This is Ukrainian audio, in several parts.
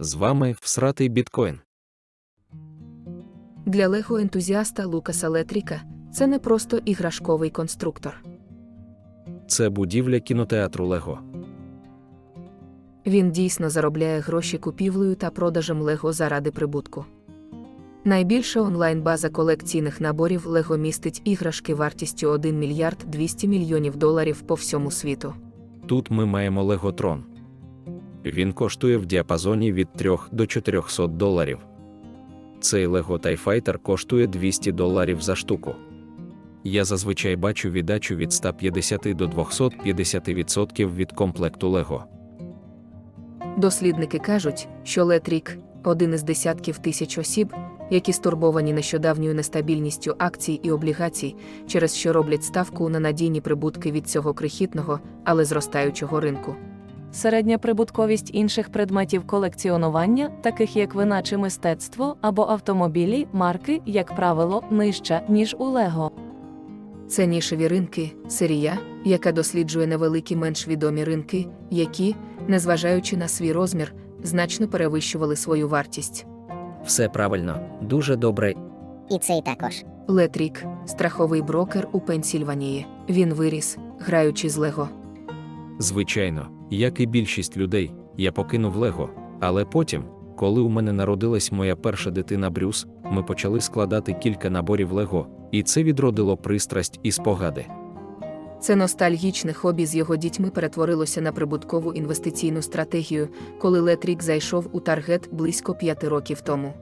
З вами всратий біткоін. Для лего-ентузіаста Лукаса Летріка це не просто іграшковий конструктор. Це будівля кінотеатру Лего. Він дійсно заробляє гроші купівлею та продажем Лего заради прибутку. Найбільша онлайн-база колекційних наборів Лего містить іграшки вартістю 1 мільярд 200 мільйонів доларів по всьому світу. Тут ми маємо Лего Трон. Він коштує в діапазоні від 3 до 400 доларів. Цей Лего TIE Fighter коштує 200 доларів за штуку. Я зазвичай бачу віддачу від 150 до 250% від комплекту Лего. Дослідники кажуть, що Летрік один із десятків тисяч осіб, які стурбовані нещодавньою нестабільністю акцій і облігацій, через що роблять ставку на надійні прибутки від цього крихітного, але зростаючого ринку. Середня прибутковість інших предметів колекціонування, таких як вина чи мистецтво або автомобілі, марки, як правило, нижча, ніж у Лего. Це нішеві ринки, серія, яка досліджує невеликі менш відомі ринки, які, незважаючи на свій розмір, значно перевищували свою вартість. Все правильно, дуже добре. І цей також. Летрік страховий брокер у Пенсільванії. Він виріс, граючи з Лего. Звичайно, як і більшість людей, я покинув Лего, але потім, коли у мене народилась моя перша дитина Брюс, ми почали складати кілька наборів Лего, і це відродило пристрасть і спогади. Це ностальгічне хобі з його дітьми перетворилося на прибуткову інвестиційну стратегію, коли Летрік зайшов у таргет близько п'яти років тому.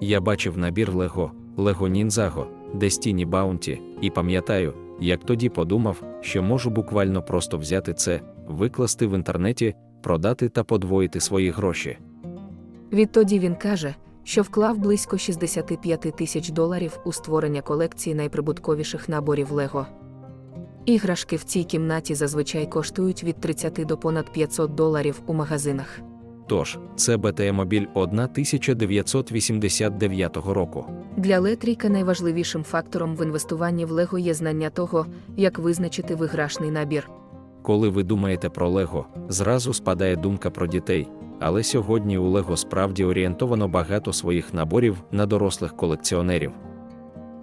Я бачив набір Лего, Лего Ніндзаго, Дестіні Баунті, і пам'ятаю, як тоді подумав, що можу буквально просто взяти це, викласти в інтернеті, продати та подвоїти свої гроші. Відтоді він каже, що вклав близько 65 тисяч доларів у створення колекції найприбутковіших наборів Лего. Іграшки в цій кімнаті зазвичай коштують від 30 до понад 500 доларів у магазинах. Тож, це БТ-мобіль 1989 року. Для Летріка найважливішим фактором в інвестуванні в Лего є знання того, як визначити виграшний набір. Коли ви думаєте про Лего, зразу спадає думка про дітей. Але сьогодні у Лего справді орієнтовано багато своїх наборів на дорослих колекціонерів.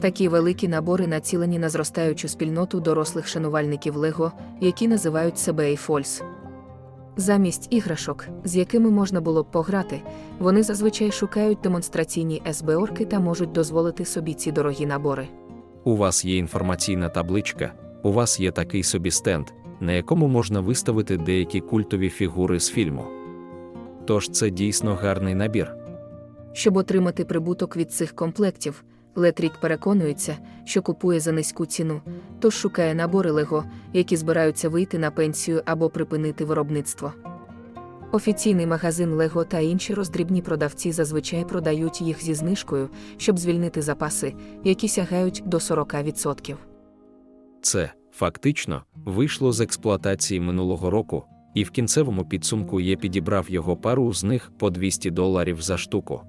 Такі великі набори націлені на зростаючу спільноту дорослих шанувальників Лего, які називають себе Ейфольс. Замість іграшок, з якими можна було б пограти, вони зазвичай шукають демонстраційні СБОрки та можуть дозволити собі ці дорогі набори. У вас є інформаційна табличка, у вас є такий собі стенд, на якому можна виставити деякі культові фігури з фільму. Тож це дійсно гарний набір. Щоб отримати прибуток від цих комплектів, Летрік переконується, що купує за низьку ціну, тож шукає набори Лего, які збираються вийти на пенсію або припинити виробництво. Офіційний магазин Лего та інші роздрібні продавці зазвичай продають їх зі знижкою, щоб звільнити запаси, які сягають до 40%. Це, фактично, вийшло з експлуатації минулого року, і в кінцевому підсумку я підібрав його пару з них по 200 доларів за штуку.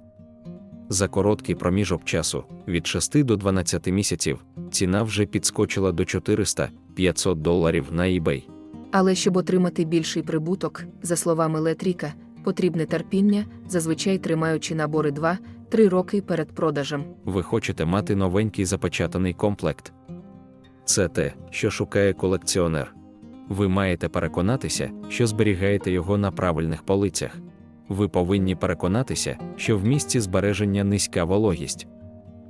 За короткий проміжок часу від 6 до 12 місяців ціна вже підскочила до 400-500 доларів на eBay. Але щоб отримати більший прибуток, за словами Летріка, потрібне терпіння, зазвичай тримаючи набори 2-3 роки перед продажем. Ви хочете мати новенький запечатаний комплект. Це те, що шукає колекціонер. Ви маєте переконатися, що зберігаєте його на правильних полицях. Ви повинні переконатися, що в місці збереження низька вологість.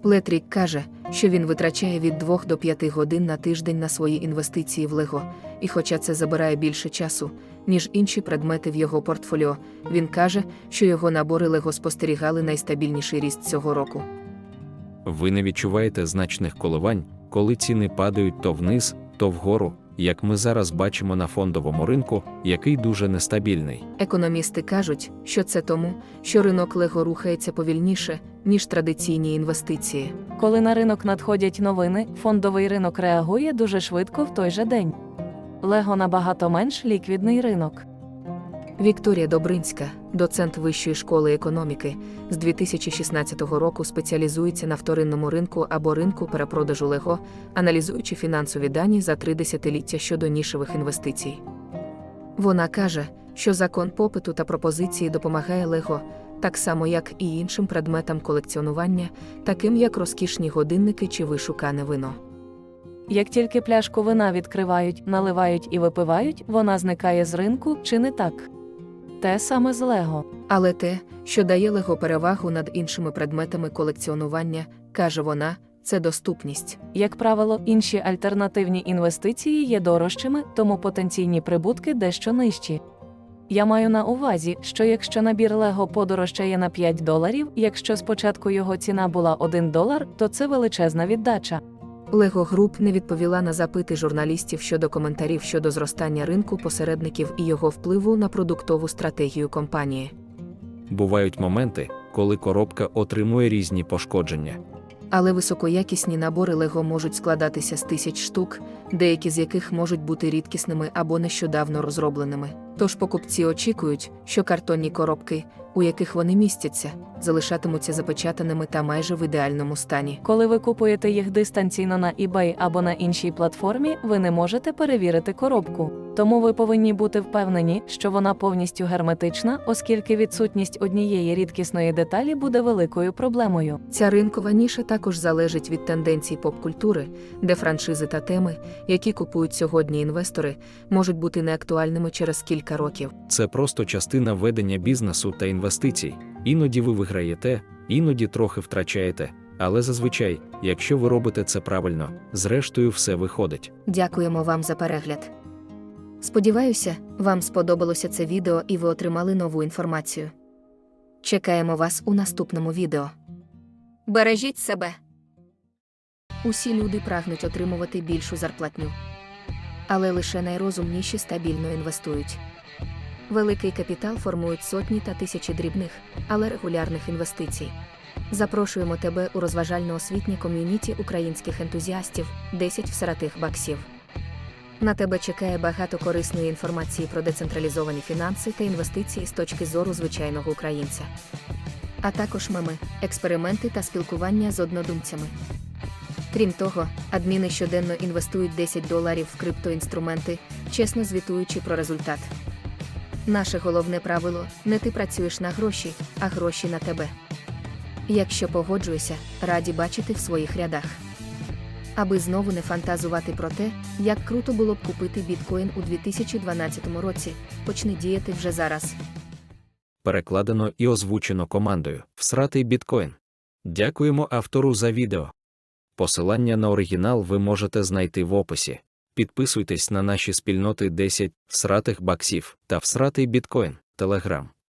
Летрік каже, що він витрачає від 2 до 5 годин на тиждень на свої інвестиції в Лего, і хоча це забирає більше часу, ніж інші предмети в його портфоліо, він каже, що його набори Лего спостерігали найстабільніший ріст цього року. Ви не відчуваєте значних коливань, коли ціни падають то вниз, то вгору, як ми зараз бачимо на фондовому ринку, який дуже нестабільний. Економісти кажуть, що це тому, що ринок Лего рухається повільніше, ніж традиційні інвестиції. Коли на ринок надходять новини, фондовий ринок реагує дуже швидко в той же день. Лего набагато менш ліквідний ринок. Вікторія Добринська, доцент Вищої школи економіки, з 2016 року спеціалізується на вторинному ринку або ринку перепродажу Лего, аналізуючи фінансові дані за три десятиліття щодо нішевих інвестицій. Вона каже, що закон попиту та пропозиції допомагає Лего, так само як і іншим предметам колекціонування, таким як розкішні годинники чи вишукане вино. Як тільки пляшку вина відкривають, наливають і випивають, вона зникає з ринку, чи не так? Те саме з Лего. Але те, що дає Лего перевагу над іншими предметами колекціонування, каже вона, це доступність. Як правило, інші альтернативні інвестиції є дорожчими, тому потенційні прибутки дещо нижчі. Я маю на увазі, що якщо набір Лего подорожчає на 5 доларів, якщо спочатку його ціна була 1 долар, то це величезна віддача. Лего Груп не відповіла на запити журналістів щодо коментарів щодо зростання ринку посередників і його впливу на продуктову стратегію компанії. Бувають моменти, коли коробка отримує різні пошкодження. Але високоякісні набори Лего можуть складатися з тисяч штук, деякі з яких можуть бути рідкісними або нещодавно розробленими. Тож покупці очікують, що картонні коробки, у яких вони містяться, залишатимуться запечатаними та майже в ідеальному стані. Коли ви купуєте їх дистанційно на eBay або на іншій платформі, ви не можете перевірити коробку. Тому ви повинні бути впевнені, що вона повністю герметична, оскільки відсутність однієї рідкісної деталі буде великою проблемою. Ця ринкова ніша також залежить від тенденцій поп-культури, де франшизи та теми, які купують сьогодні інвестори, можуть бути неактуальними через кілька років. Це просто частина ведення бізнесу та інвестицій. Іноді ви виграєте, іноді трохи втрачаєте, але зазвичай, якщо ви робите це правильно, зрештою все виходить. Дякуємо вам за перегляд. Сподіваюся, вам сподобалося це відео і ви отримали нову інформацію. Чекаємо вас у наступному відео. Бережіть себе. Усі люди прагнуть отримувати більшу зарплатню. Але лише найрозумніші стабільно інвестують. Великий капітал формують сотні та тисячі дрібних, але регулярних інвестицій. Запрошуємо тебе у розважально-освітнє ком'юніті українських ентузіастів 10 всаратих баксів. На тебе чекає багато корисної інформації про децентралізовані фінанси та інвестиції з точки зору звичайного українця. А також меми, експерименти та спілкування з однодумцями. Крім того, адміни щоденно інвестують 10 доларів в криптоінструменти, чесно звітуючи про результат. Наше головне правило не ти працюєш на гроші, а гроші на тебе. Якщо погоджуєшся, раді бачити в своїх рядах. Аби знову не фантазувати про те, як круто було б купити біткоін у 2012 році, почни діяти вже зараз. Перекладено і озвучено командою Всратий біткоін. Дякуємо автору за відео. Посилання на оригінал ви можете знайти в описі. Підписуйтесь на наші спільноти 10 всратих баксів та всратий біткоін, Телеграм.